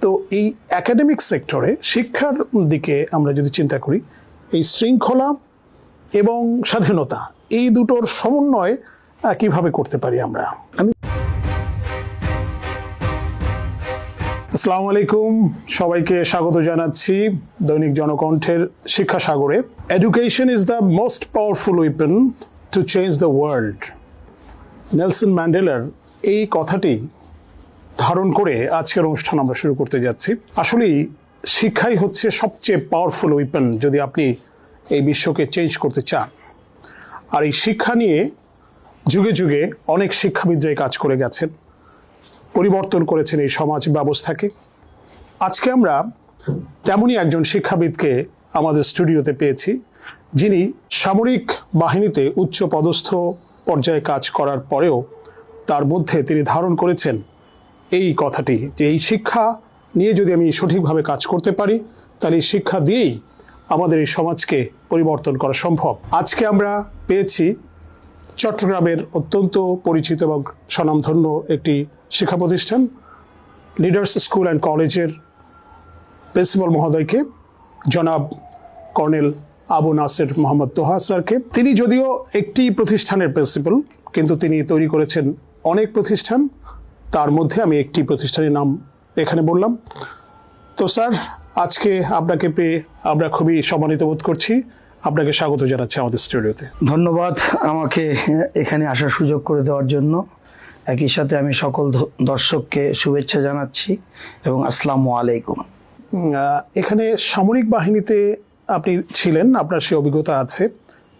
তো এই একাডেমিক সেক্টরে শিক্ষার দিকে আমরা যদি চিন্তা করি, এই শৃঙ্খলা এবং স্বাধীনতা, এই দুটোর সমন্বয় কীভাবে করতে পারি আমরা? আমি- আসসালামু আলাইকুম। সবাইকে স্বাগত জানাচ্ছি দৈনিক জনকণ্ঠের শিক্ষা সাগরে। Education is the most powerful weapon to change the world Nelson ম্যান্ডেলার এই কথাটি ধারণ করে আজকের অনুষ্ঠান আমরা শুরু করতে যাচ্ছি। আসলেই শিক্ষাই হচ্ছে সবচেয়ে পাওয়ারফুল উইপেন যদি আপনি এই বিশ্বকে চেঞ্জ করতে চান। আর এই শিক্ষা নিয়ে যুগে যুগে অনেক শিক্ষাবিদরাই কাজ করে গেছেন, পরিবর্তন করেছেন এই সমাজ ব্যবস্থাকে। আজকে আমরা তেমনই একজন শিক্ষাবিদকে আমাদের স্টুডিওতে পেয়েছি, যিনি সামরিক বাহিনীতে উচ্চ পদস্থ পর্যায়ে কাজ করার পরেও তার মধ্যে তিনি ধারণ করেছেন এই কথাটি যে এই শিক্ষা নিয়ে যদি আমি সঠিকভাবে কাজ করতে পারি, তাহলে এই শিক্ষা দিয়েই আমাদের এই সমাজকে পরিবর্তন করা সম্ভব। আজকে আমরা পেয়েছি চট্টগ্রামের অত্যন্ত পরিচিত এবং স্বনামধন্য একটি শিক্ষা প্রতিষ্ঠান লিডার্স স্কুল অ্যান্ড কলেজের প্রিন্সিপাল মহোদয়কে, জনাব কর্নেল আবু নাসের মোহাম্মদ তোহা স্যারকে। তিনি যদিও একটি প্রতিষ্ঠানের প্রিন্সিপাল, কিন্তু তিনি তৈরি করেছেন অনেক প্রতিষ্ঠান তার মধ্যে আমি একটি প্রতিষ্ঠানের নাম এখানে বললাম। তো স্যার আজকে আপনাকে পেয়ে আমরা খুবই সম্মানিত বোধ করছি। আপনাকে স্বাগত জানাচ্ছি আমাদের স্টুডিওতে। ধন্যবাদ আমাকে এখানে আসার সুযোগ করে দেওয়ার জন্য। একই সাথে আমি সকল দর্শককে শুভেচ্ছা জানাচ্ছি এবং আসসালামু আলাইকুম। এখানে সামরিক বাহিনীতে আপনি ছিলেন আপনার সে অভিজ্ঞতা আছে।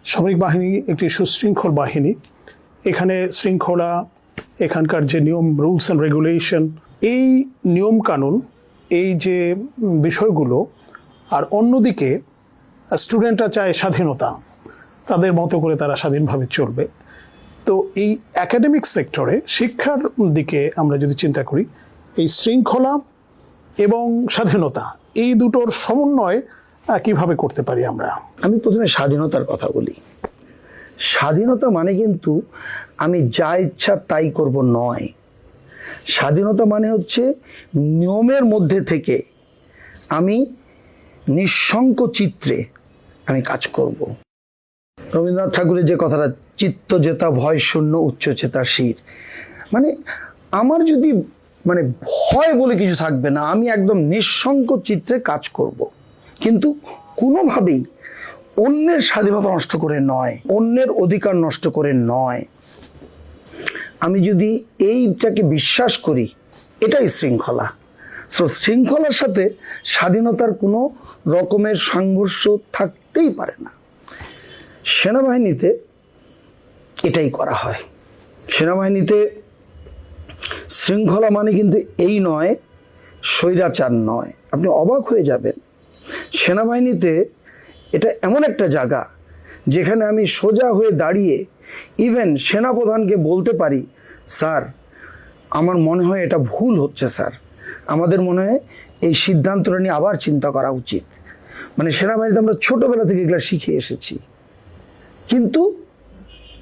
সামরিক বাহিনী একটি সুশৃঙ্খল বাহিনী। এখানে শৃঙ্খলা এখানকার যে নিয়ম রুলস অ্যান্ড রেগুলেশন এই নিয়ম কানুন, এই যে বিষয়গুলো, আর অন্যদিকে স্টুডেন্টরা চায় স্বাধীনতা, তাদের মতো করে তারা স্বাধীনভাবে চলবে। তো এই একাডেমিক সেক্টরে শিক্ষার দিকে আমরা যদি চিন্তা করি, এই শৃঙ্খলা এবং স্বাধীনতা, এই দুটোর সমন্বয় কীভাবে করতে পারি আমরা? আমি প্রথমে স্বাধীনতার কথা বলি। স্বাধীনতা মানে কিন্তু আমি যা ইচ্ছা তাই করব নয়। স্বাধীনতা মানে হচ্ছে নিয়মের মধ্যে থেকে আমি নিঃশঙ্ক চিত্রে আমি কাজ করব। রবীন্দ্রনাথ ঠাকুরের যে কথাটা, চিত্ত জেতা ভয় শূন্য উচ্চচেতা শির। মানে আমার যদি মানে ভয় বলে কিছু থাকবে না, আমি একদম নিঃশঙ্ক চিত্রে কাজ করব। কিন্তু কোনোভাবেই অন্যের স্বাধীনতা নষ্ট করে নয়, অন্যের অধিকার নষ্ট করে নয়। আমি যদি এইটাকে বিশ্বাস করি, এটাই শৃঙ্খলা। সো শৃঙ্খলার সাথে স্বাধীনতার কোনো রকমের সংঘর্ষ থাকতেই পারে না। সেনাবাহিনীতে এটাই করা হয়। সেনাবাহিনীতে শৃঙ্খলা মানে কিন্তু এই নয়, স্বৈরাচার নয়। আপনি অবাক হয়ে যাবেন, সেনাবাহিনীতে এটা এমন একটা জায়গা যেখানে আমি সোজা হয়ে দাঁড়িয়ে ইভেন সেনাপ্রধানকে বলতে পারি, স্যার, আমার মনে হয় এটা ভুল হচ্ছে, স্যার। আমাদের মনে হয় এই সিদ্ধান্তটা নিয়ে আবার চিন্তা করা উচিত। মানে সেনাবাহিনীতে আমরা ছোটবেলা থেকে এগুলো শিখে এসেছি। কিন্তু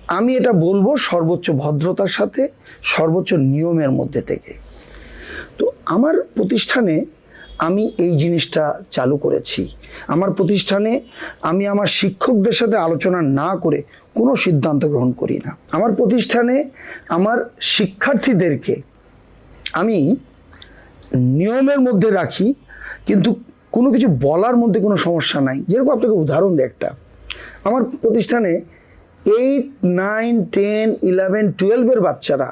আমি এটা বলব সর্বোচ্চ ভদ্রতার সাথে, সর্বোচ্চ নিয়মের মধ্যে থেকে। তো আমার প্রতিষ্ঠানে আমি এই জিনিসটা চালু করেছি। আমার প্রতিষ্ঠানে আমি আমার শিক্ষকদের সাথে আলোচনা না করে কোনো সিদ্ধান্ত গ্রহণ করি না। আমার প্রতিষ্ঠানে আমার শিক্ষার্থীদেরকে আমি নিয়মের মধ্যে রাখি, কিন্তু কোনো কিছু বলার মধ্যে কোনো সমস্যা নাই। যেরকম আপনাকে উদাহরণ দিই একটা। আমার প্রতিষ্ঠানে এইট নাইন টেন ইলেভেন টুয়েলভের বাচ্চারা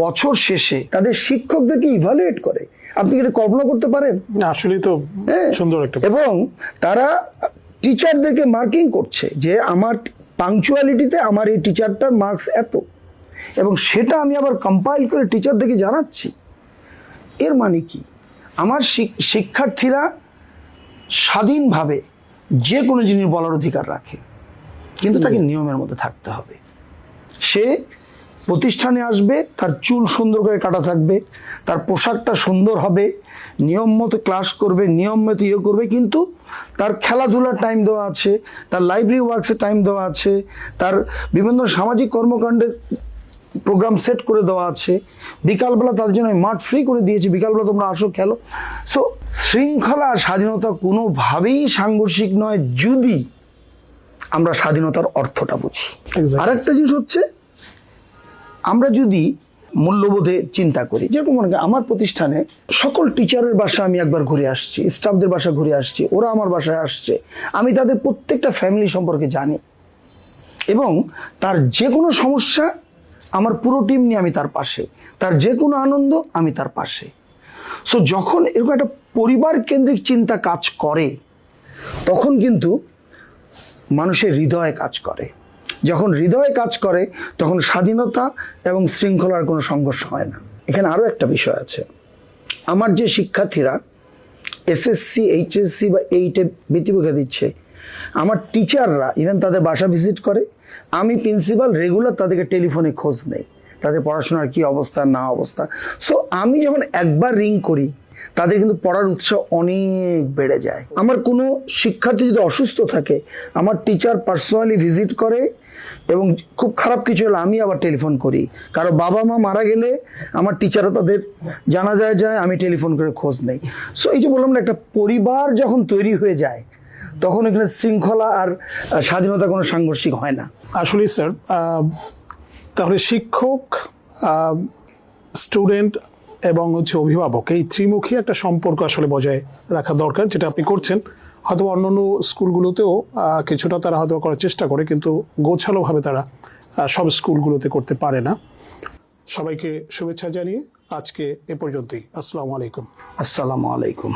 বছর শেষে তাদের শিক্ষকদেরকে ইভালুয়েট করে। আপনি কি কল্পনা করতে পারেন? আসলেই তো হ্যাঁ। সুন্দর একটা এবং তারা টিচারদেরকে মার্কিং করছে যে আমার পাংচুয়ালিটিতে আমার এই টিচারটার মার্কস এত। এবং সেটা আমি আবার কম্পাইল করে টিচারদেরকে জানাচ্ছি। এর মানে কি? আমার শিক্ষার্থীরা স্বাধীনভাবে যে কোনো জিনিস বলার অধিকার রাখে। কিন্তু তাকে নিয়মের মধ্যে থাকতে হবে। সে প্রতিষ্ঠানে আসবে তার চুল সুন্দর করে কাটা থাকবে তার পোশাকটা সুন্দর হবে নিয়ম মতো ক্লাস করবে নিয়ম মতো ইয়ে করবে কিন্তু তার খেলাধুলার টাইম দেওয়া আছে তার লাইব্রেরি ওয়ার্কসের টাইম দেওয়া আছে তার বিভিন্ন সামাজিক কর্মকাণ্ডের প্রোগ্রাম সেট করে দেওয়া আছে বিকালবেলা তাদের জন্য মাঠ ফ্রি করে দিয়েছি বিকালবেলা তোমরা আসো খেলো সো শৃঙ্খলা আর স্বাধীনতা কোনোভাবেই সাংঘর্ষিক নয় যদি আমরা স্বাধীনতার অর্থটা বুঝি. আরেকটা জিনিস হচ্ছে আমরা যদি মূল্যবোধে চিন্তা করি, যেরকম মনে আমার প্রতিষ্ঠানে সকল টিচারের বাসা আমি একবার ঘুরে আসছি, স্টাফদের বাসা ঘুরে আসছি, ওরা আমার বাসায় আসছে, আমি তাদের প্রত্যেকটা ফ্যামিলি সম্পর্কে জানি। এবং তার যে কোনো সমস্যা আমার পুরো টিম নিয়ে আমি তার পাশে, তার যে কোনো আনন্দ আমি তার পাশে। সো যখন এরকম একটা পরিবার কেন্দ্রিক চিন্তা কাজ করে, তখন কিন্তু মানুষের হৃদয়ে কাজ করে। যখন হৃদয়ে কাজ করে, তখন স্বাধীনতা এবং শৃঙ্খলার কোনো সংঘর্ষ হয় না। এখানে আরও একটা বিষয় আছে। আমার যে শিক্ষার্থীরা এসএসসি এইচএসসি বা এইটে বৃত্তিপরীক্ষা দিচ্ছে, আমার টিচাররা ইভেন তাদের বাসা ভিজিট করে, আমি প্রিন্সিপাল রেগুলার তাদেরকে টেলিফোনে খোঁজ নেই। তাদের পড়াশোনার কি অবস্থা, না অবস্থা। সো আমি যখন একবার রিং করি, তাদের কিন্তু পড়ার উৎসাহ অনেক বেড়ে যায়। আমার কোনো শিক্ষার্থী যদি অসুস্থ থাকে, আমার টিচার পার্সোনালি ভিজিট করে এবং খুব খারাপ কিছু হলে আমি আবার টেলিফোন করি। কারও বাবা মা মারা গেলে আমার টিচারও তাদের জানা যায় যায় আমি টেলিফোন করে খোঁজ নেই। সো এই যে বললাম না, একটা পরিবার যখন তৈরি হয়ে যায়, তখন এখানে শৃঙ্খলা আর স্বাধীনতা কোনো সাংঘর্ষিক হয় না। আসলে স্যার তাহলে শিক্ষক স্টুডেন্ট এবং হচ্ছে অভিভাবক, এই ত্রিমুখী একটা সম্পর্ক আসলে বজায় রাখা দরকার, যেটা আপনি করছেন। হয়তো অন্য স্কুলগুলোতেও কিছুটা তারা হয়তো করার চেষ্টা করে, কিন্তু গোছালোভাবে তারা সব স্কুলগুলোতে করতে পারে না। সবাইকে শুভেচ্ছা জানিয়ে আজকে এ পর্যন্তই। আসসালামু আলাইকুম। আসসালামু আলাইকুম।